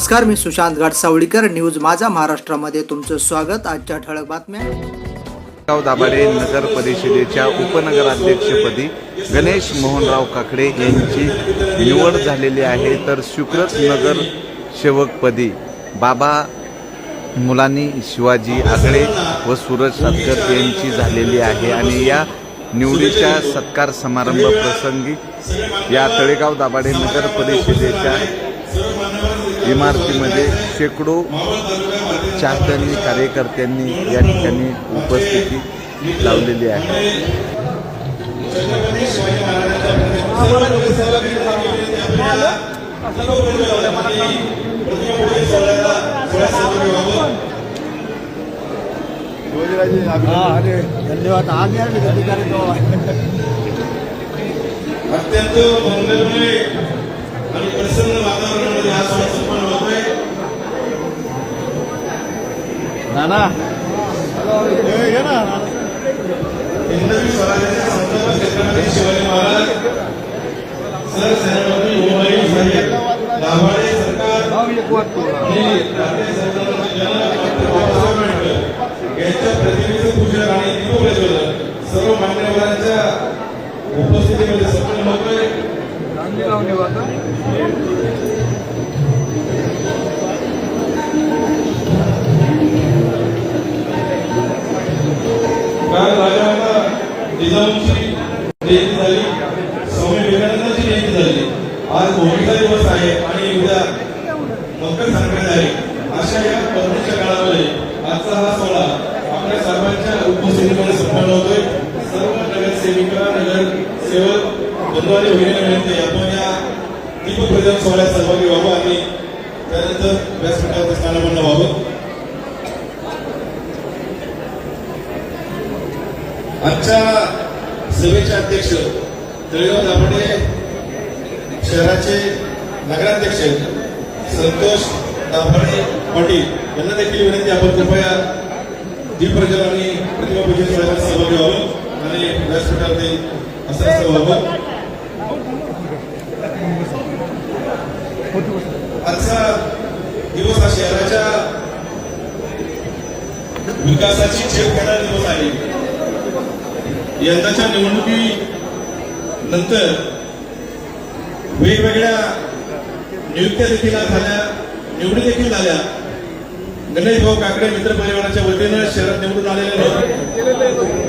नमस्कार मी सुशांत घाटसावळीकर न्यूज माझा महाराष्ट्रामध्ये तुमचं स्वागत. आजच्या ठळक बातम्या. गाव दाभाडे नगर परिषदेच्या उपनगराध्यक्षपदी गणेश मोहनराव काकडे यांची निवड झालेली आहे. तर शुक्रत नगर सेवकपदी बाबा मुलानी शिवाजी आगळे व सूरज सातकर यांची झालेली आहे. आणि या निवडीच्या सत्कार समारंभ प्रसंगी या तळेगाव दाभाडे नगर परिषदेच्या इमारतीमध्ये शेकडो चाहत्यांनी कार्यकर्त्यांनी या ठिकाणी उपस्थिती लावलेली आहे. धन्यवाद आम्ही अत्यंत मंगलमय आणि प्रसन्न वातावरणामध्ये हा हिंदवी स्वराज्याचे संस्थापक छत्रपती शिवाजी महाराज सर सेनापती मुंबई साहेब दाभाडे सरकार आणि जनक डॉक्टर बाबासाहेब आंबेडकर यांच्या पूजन आणि सर्व मान्यवरांच्या उपस्थितीमध्ये होतोय आणि विनंती आपण या दीपप्रदान सोहळ्यात सहभागी व्हावं आणि त्यानंतर व्यासपीठावर स्थानापन्न व्हावं. आजच्या सभेचे अध्यक्ष तळेगाव दाभाडे शहराचे नगराध्यक्ष संतोष दाभाडे पाटील यांना देखील विनंती आपण कृपया दीपप्रज्वलन आणि प्रतिमा पूजन सोहळ्यात सहभागी व्हावं आणि व्यासपीठावरती असं व्हावं. आजचा दिवस हा शहराच्या विकासाची झेप घेणारा दिवस आहे. यंदाच्या निवडणुकी नंतर वेगवेगळ्या नियुक्त्या देखील झाल्या निवडी देखील झाल्या. गणेश भाऊ काकडे मित्र परिवाराच्या वतीनं शहरात निवडून आलेले लोक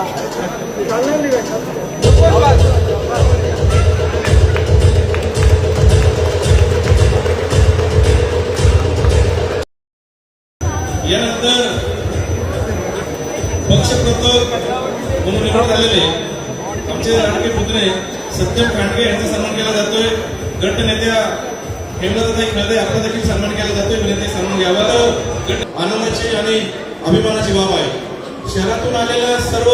यानंतर पक्षप्रतोक म्हणून निवडून आलेले आमचे लाडके पुतणे सत्यम खांडके यांचा सन्मान केला जातोय. गट नेत्या हेमलताई खळदे आपला देखील सन्मान केला जातोय. विनंती सन्मान घ्यावा गट- आनंदाची आणि अभिमानाची बाब आहे. शहरातून आलेल्या सर्व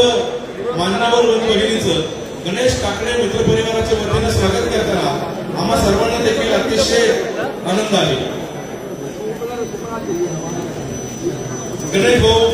मान्यवर बहिणीचं गणेश काकडे मित्र परिवाराच्या वतीनं स्वागत करताना आम्हा सर्वांना देखील अतिशय आनंद आहे. गणेश भाऊ